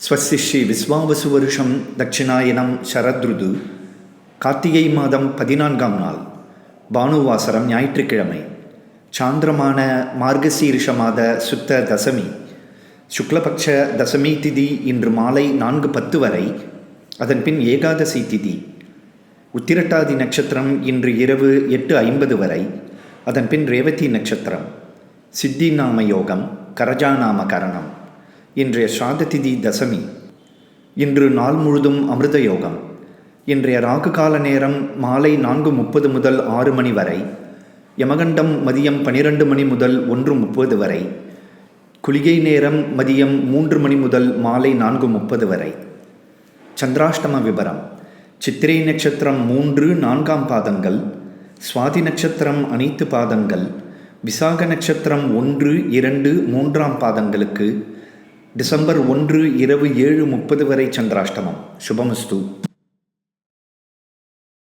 ஸ்வஸ்தி ஸ்ரீ விஸ்வாவசு வருஷம் தட்சிணாயனம் சரத்ருது கார்த்திகை மாதம் பதினான்காம் நாள் பானுவாசரம் ஞாயிற்றுக்கிழமை சாந்திரமான மார்கசீரிஷ மாத சுத்த தசமி சுக்லபக்ஷ தசமி திதி இன்று மாலை நான்கு பத்து வரை அதன் பின் ஏகாதசி திதி உத்திரட்டாதி நட்சத்திரம் இன்று இரவு எட்டு ஐம்பது வரை அதன் பின் ரேவதி நட்சத்திரம் சித்தி நாம யோகம் கரஜாநாம கரணம் இன்றைய ஸ்ராத திதி தசமி. இன்று நாள் முழுதும் அமிர்த யோகம். இன்றைய ராகு கால நேரம் மாலை நான்கு முப்பது முதல் ஆறு மணி வரை. யமகண்டம் மதியம் பனிரெண்டு மணி முதல் ஒன்று முப்பது வரை. குளிகை நேரம் மதியம் மூன்று மணி முதல் மாலை நான்கு முப்பது வரை. சந்திராஷ்டம விபரம். சித்திரை நட்சத்திரம் மூன்று நான்காம் பாதங்கள். சுவாதி நட்சத்திரம் அனைத்து பாதங்கள். விசாக நட்சத்திரம் ஒன்று இரண்டு மூன்றாம் பாதங்களுக்கு. டிசம்பர் ஒன்று இரவு ஏழு முப்பது வரை சந்திராஷ்டமம். சுபமஸ்து.